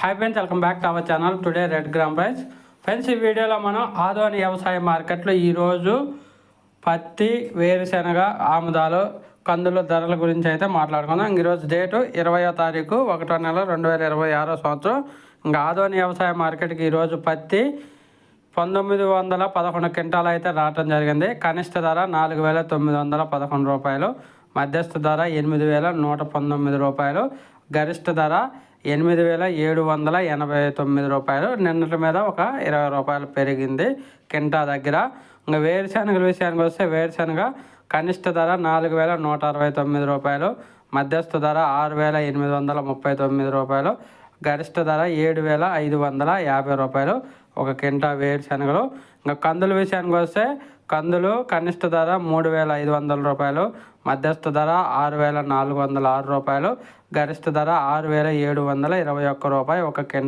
Hi friends welcome back to our channel today red gram price friends ఈ వీడియోలో మనం ఆదోని వ్యవసాయ మార్కెట్లో ఈరోజు పత్తి వేరుశెనగ ఆముదాలు కందుల ధరల గురించి అయితే మాట్లాడుకుందాం. ఈరోజు డేటు ఇరవయో తారీఖు ఒకటో నెల రెండు వేల ఇరవై ఆరో సంవత్సరం. ఇంకా ఆదోని వ్యవసాయ మార్కెట్కి ఈరోజు పత్తి పంతొమ్మిది వందల పదకొండు క్వింటాలు అయితే రావటం జరిగింది. కనిష్ట ధర నాలుగు వేల తొమ్మిది వందల పదకొండు రూపాయలు. మధ్యస్థ ధర ఎనిమిది వేల నూట పంతొమ్మిది రూపాయలు. గరిష్ట ధర ఎనిమిది వేల ఏడు వందల ఎనభై తొమ్మిది రూపాయలు. నిన్నటి మీద ఒక ఇరవై రూపాయలు పెరిగింది. కింటా దగ్గర ఇంకా వేరుశనగల విషయానికి వస్తే వేరుశనగ కనిష్ట ధర నాలుగు వేల నూట అరవై తొమ్మిది రూపాయలు. మధ్యస్థ ధర ఆరు వేల ఎనిమిది వందల ముప్పై తొమ్మిది రూపాయలు. గరిష్ట ధర ఏడు వేల ఐదు వందల యాభై రూపాయలు. ఒక కింటా వేరుశనగలు ఇంకా కందుల విషయానికి వస్తే కందులు కనిష్ట ధర మూడు వేల ఐదు వందల రూపాయలు. మధ్యస్థ ధర ఆరు వేల నాలుగు వందల ఆరు రూపాయలు. గరిష్ట ధర ఆరు వేల ఏడు వందల ఇరవై ఒక్క రూపాయి. ఒక కింట